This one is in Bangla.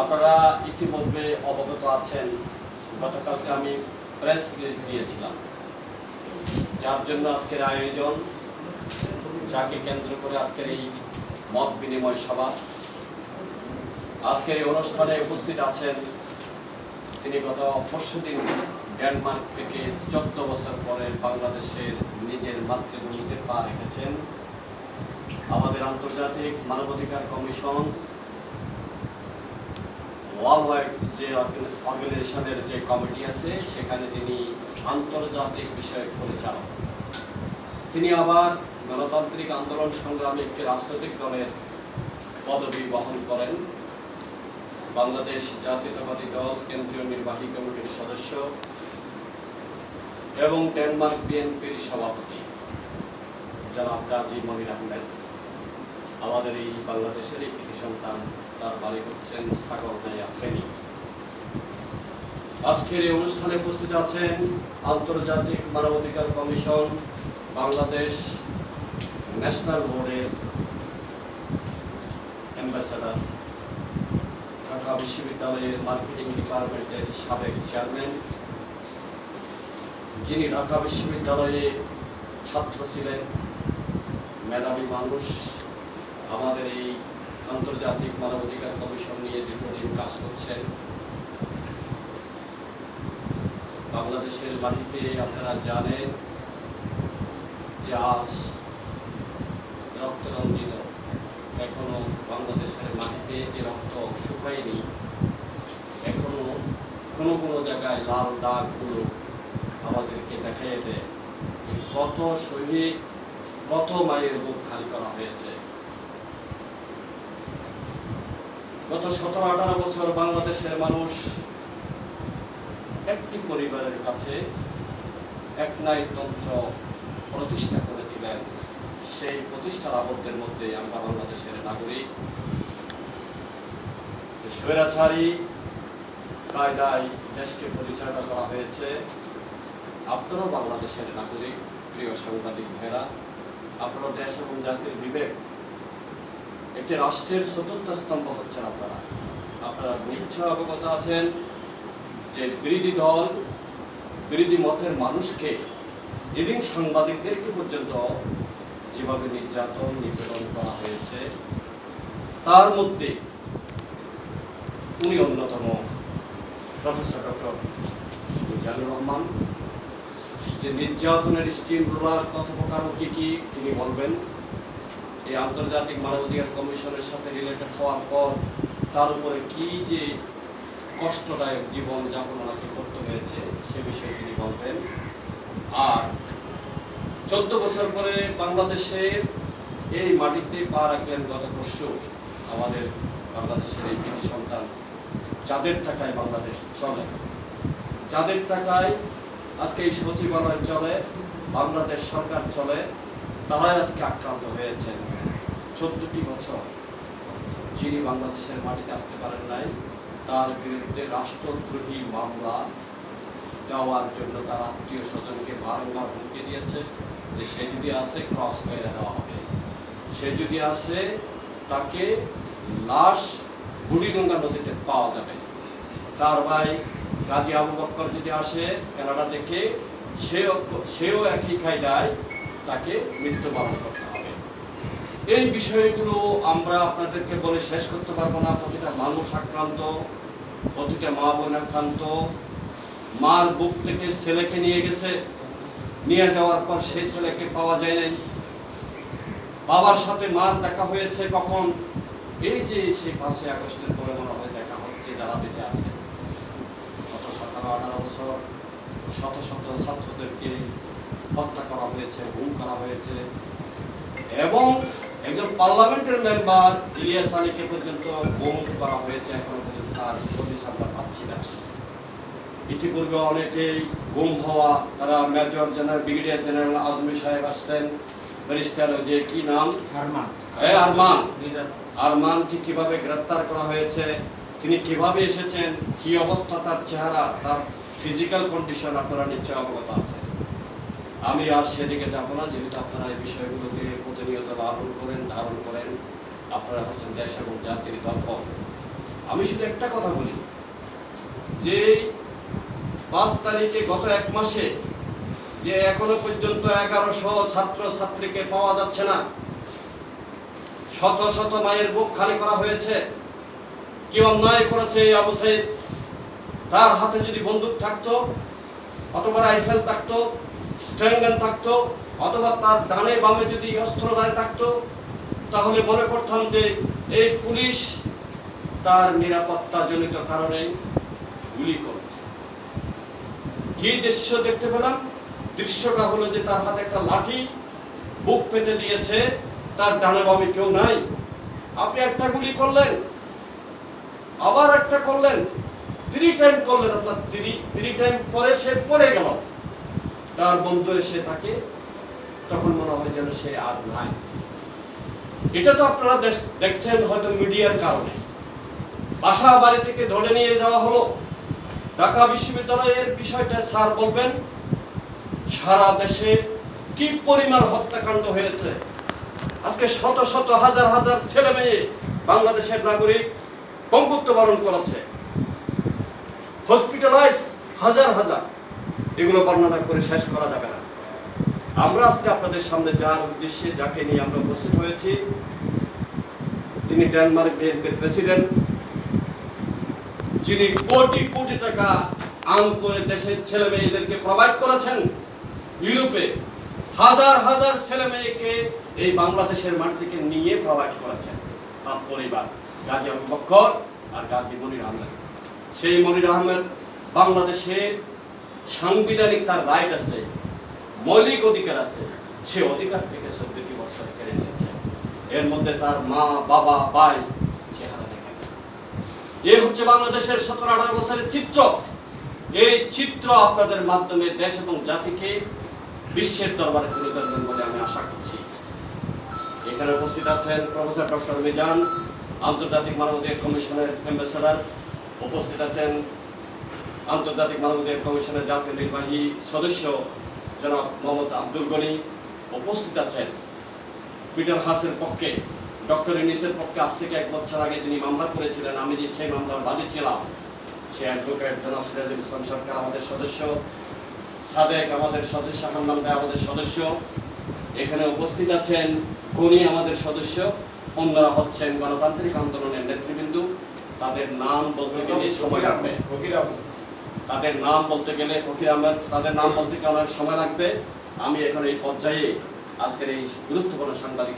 আপনারা ইতিমধ্যে অবগত আছেন, গতকালকে আমি প্রেস রিলিজ দিয়েছিলাম। যার জন্য আজকের আয়োজন, যাকে কেন্দ্র করে আজকের এই মত বিনিময় সভা। আজকের এই অনুষ্ঠানে উপস্থিত আছেন তিনি গত পরশু দিন ডেনমার্ক থেকে চোদ্দ বছর পরে বাংলাদেশের নিজের মাতৃভূমিতে পা রেখেছেন। আমাদের আন্তর্জাতিক মানবাধিকার কমিশন, ওয়ার্ল্ড যে অর্গানাইজেশনের যে কমিটি আছে, সেখানে তিনি আন্তর্জাতিক বিষয়ক পরিচালক। তিনি আবার গণতান্ত্রিক আন্দোলন সংগ্রামে একটি রাজনৈতিক দলের পদবি বহন করেন। বাংলাদেশ জাতীয়তাবাদী দল, কেন্দ্রীয় নির্বাহী কমিটির সদস্য। এবং ডেনমার্ক বিএনপির সভাপতি। জনাব গাজী মনির আহমেদ, আমাদের এই বাংলাদেশের এই কৃতি সন্তান, তার বাড়ি হচ্ছেন সাগর নাইয়া ফেনী। আজকের এই অনুষ্ঠানে উপস্থিত আছেন আন্তর্জাতিক মানবাধিকার কমিশন, বাংলাদেশ ন্যাশনাল বোর্ডের অ্যাম্বাসাডার, ঢাকা বিশ্ববিদ্যালয়ের মার্কেটিং ডিপার্টমেন্টের সাবেক চেয়ারম্যান যিনি ঢাকা বিশ্ববিদ্যালয়ে ছাত্র ছিলেন, মেধাবী মানুষ, আমাদের এই আন্তর্জাতিক মানবাধিকার কমিশন নিয়ে দীর্ঘদিন কাজ করছেন। বাংলাদেশের মাটিতে আপনারা জানেন যে আজ রক্ত রঞ্জিত। এখনও বাংলাদেশের মাটিতে যে রক্ত শুকায়নি, এখনও কোনো কোনো জায়গায় লাল দাগগুলো আমাদেরকে দেখাই দেয় যে কত শহীদ, কত মায়ের বুক খালি করা হয়েছে। গত সতেরো, আঠারো বছর বাংলাদেশের মানুষ একটি পরিবারের কাছে এক তন্ত্র প্রতিষ্ঠা করেছিলেন। সেই প্রতিষ্ঠার আবদ্ধের মধ্যে আমরা বাংলাদেশের নাগরিক। স্বৈরাচারী কায়দায় দেশকে পরিচালনা করা হয়েছে আপনারাও বাংলাদেশের নাগরিক, প্রিয় সাংবাদিক ভাইরা, আপনারা দেশ এবং জাতির বিবেক, একটি রাষ্ট্রের চতুর্থ স্তম্ভ হচ্ছেন আপনারা। আপনারা নিশ্চয় অবগত আছেন যে বিরোধী দল, বিরোধী মতের মানুষকে ইভিং সাংবাদিকদেরকে পর্যন্ত যেভাবে নির্যাতন, নিপীড়ন করা হয়েছে, তার মধ্যে উনি অন্যতম প্রফেসর ডক্টর মিজানুর রহমান। যে নির্যাতনের স্টিম রোলার কথোপকথন কি কি, তিনি বলবেন। এই আন্তর্জাতিক মানবাধিকার কমিশনের সাথে রিলেটেড হওয়ার পর তার উপরে কি যে কষ্টদায়ক জীবন যাপন ওনাকে করতে হয়েছে, সে বিষয়ে তিনি বলবেন। আর চোদ্দ বছর পরে বাংলাদেশের এই মাটিতে পা রাখলেন গত পরশু আমাদের বাংলাদেশের এই কৃতি সন্তান। যাদের টাকায় বাংলাদেশ চলে, যাদের টাকায় আজকে এই সচিবালয় চলে, বাংলাদেশ সরকার চলে, তারাই আজকে আক্রান্ত হয়েছেন চোদ্দটি বছর যিনি বাংলাদেশের মাটিতে আসতে পারেন নাই, তার বিরুদ্ধে রাষ্ট্রদ্রোহী মামলা দেওয়ার জন্য তার আত্মীয় স্বজনকে বারংবার হুমকি দিয়েছে যে সে যদি আসে, ক্রস মেরে দেওয়া হবে। সে যদি আসে, তাকে লাশ বুড়িগঙ্গা নদীতে পাওয়া যাবে। তার ভাই গাজী আবু বক্কর যদি আসে কানাডা থেকে সেও সেও একই কায়দায় তাকে মৃত্যুবরণ করতে হবে। এই বিষয়গুলো আমরা আপনাদেরকে বলে শেষ করতে পারব না। প্রতিটা মানুষ আক্রান্ত প্রতিটা মা বোন আক্রান্ত, মার বুক থেকে ছেলেকে নিয়ে গেছে, নিয়ে যাওয়ার পর সেই ছেলেকে পাওয়া যায় নাই। বাবার সাথে মার দেখা হয়েছে কখন? এই যে সেই পাঁচই আগস্টের পরে মনে হয় দেখা হচ্ছে, যারা বেঁচে আছে। আঠারো বছর শত শত ছাত্রদেরকে হত্যা করা হয়েছে গুম করা হয়েছে। এবং একজন পার্লামেন্টের মেম্বার ইলিয়াস আলীকে পর্যন্ত গুম করা হয়েছে এখনও পর্যন্ত তার হদিস আমরা পাচ্ছি না। ইতিপূর্বে অনেকেই গুম হওয়া তারা major general brigadier general Azmi সাহেব আসছেন ব্যারিস্টার যে কি নাম? আরমান। আরমানকে কীভাবে গ্রেপ্তার করা হয়েছে? তিনি কীভাবে এসেছেন, কি অবস্থা, তার চেহারা, তার ফিজিক্যাল কন্ডিশন আপনারা নিশ্চয় অবগত আছেন। আমি আর সেদিকে যাব না, যেহেতু আপনারা এই বিষয়গুলোকে প্রতিনিয়ত লালন করেন, ধারণ করেন। আপনারা হচ্ছেন দেশ এবং জাতির গর্ব আমি শুধু একটা কথা বলি, যে পাঁচ তারিখে গত এক মাসে যে এখনও পর্যন্ত এগারোশো ছাত্র ছাত্রীকে পাওয়া যাচ্ছে না, শত শত মায়ের বুক খালি করা হয়েছে। কি অন্যায় করেছে আবু সাইদ, তার হাতে যদি বন্দুক থাকতো, অথবা রাইফেল থাকতো স্ট্রেঙ্গেন থাকতো, অথবা তার ডানে বামে যদি অস্ত্রধারী থাকতো, তাহলে মনে করতাম যে এই পুলিশ তার নিরাপত্তাজনিত কারণে গুলি করেছে। কি দৃশ্য দেখতে পেলাম? দৃশ্যটা হলো যে তার হাতে একটা লাঠি, বুক পেতে দিয়েছে, তার ডানে বামে কেউ নাই। আপনি একটা গুলি করলেন আবার একটা করলেন থ্রি টাইম করলেন, অর্থাৎ থ্রি থ্রি টাইম পরে সে পড়ে গেল। তার বন্ধু এসে তাকে, তখন মনে হয় যেন সে আর নাই। এটা তো আপনারা দেখছেন হয়তো মিডিয়ার কারণে। বাসা বাড়ি থেকে ধরে নিয়ে যাওয়া হলো। ঢাকা বিশ্ববিদ্যালয়ের বিষয়টা স্যার বলবেন, সারা দেশে কি পরিমাণ হত্যাকাণ্ড হয়েছে? আজকে শত শত হাজার হাজার ছেলে মেয়ে বাংলাদেশের নাগরিক পঙ্গুত্ব বরণ করেছে। হসপিটালাইজ হাজার হাজার। এগুলো বর্ণনা করে শেষ করা যাবে না। আমরা আজকে আপনাদের সামনে যার উদ্দেশ্যে, যাকে নিয়ে আমরা উপস্থিত হয়েছি, তিনি ডেনমার্ক বিএনপির প্রেসিডেন্ট যিনি কোটি কোটি টাকা আম করে দেশের ছেলে মেয়েদেরকে প্রোভাইড করেছেন। ইউরোপে হাজার হাজার ছেলে মেয়েকে এই বাংলাদেশের মাটি থেকে নিয়ে প্রোভাইড করেছেন তার পরিবার। গাজী আবু আর গাজী মনির আহমেদ। সেই মনির আহমেদ বাংলাদেশের সাংবিধানিক তার রাইট আছে, মৌলিক অধিকার আছে, সে অধিকার থেকে চোদ্দটি বছর কেড়ে নিয়েছে। এর মধ্যে তার মা, বাবা, ভাই চেহারা দেখেন এ হচ্ছে বাংলাদেশের সতেরো আঠারো বছরের চিত্র। এই চিত্র আপনাদের মাধ্যমে দেশ এবং জাতিকে বিশ্বের দরবারে তুলে ধরবেন বলে আমি আশা করছি। এখানে উপস্থিত আছেন প্রফেসর ডক্টর মিজান আন্তর্জাতিক মানবাধিকার কমিশনের অ্যাম্বাসেডার উপস্থিত আছেন। আন্তর্জাতিক মানবাধিকার কমিশনের জাতীয় নির্বাহী সদস্য জনাব মোহাম্মদ আব্দুল গনি উপস্থিত আছেন। পিটার হাসের পক্ষে, ডক্টর ইনিসের পক্ষে আজ থেকে এক বছর আগে যিনি মামলা করেছিলেন, আমি যে সেই মামলার বাদী ছিলাম, সে অ্যাডভোকেট জনাব সিরাজুল ইসলাম সরকার আমাদের সদস্য, সাদেক আমাদের সদস্য, হান্নান আমাদের সদস্য। এখানে উপস্থিত আছেন গনি আমাদের সদস্য। অন্যরা হচ্ছেন গণতান্ত্রিক আন্দোলনের নেতৃবৃন্দ। তাদের নাম বলতে গেলে সময় লাগবে। তাদের নাম বলতে গেলে ফকির আহমেদ তাদের নাম বলতে গেলে সময় লাগবে। আমি এখন এই পর্যায়ে আজকের এই গুরুত্বপূর্ণ সাংবাদিক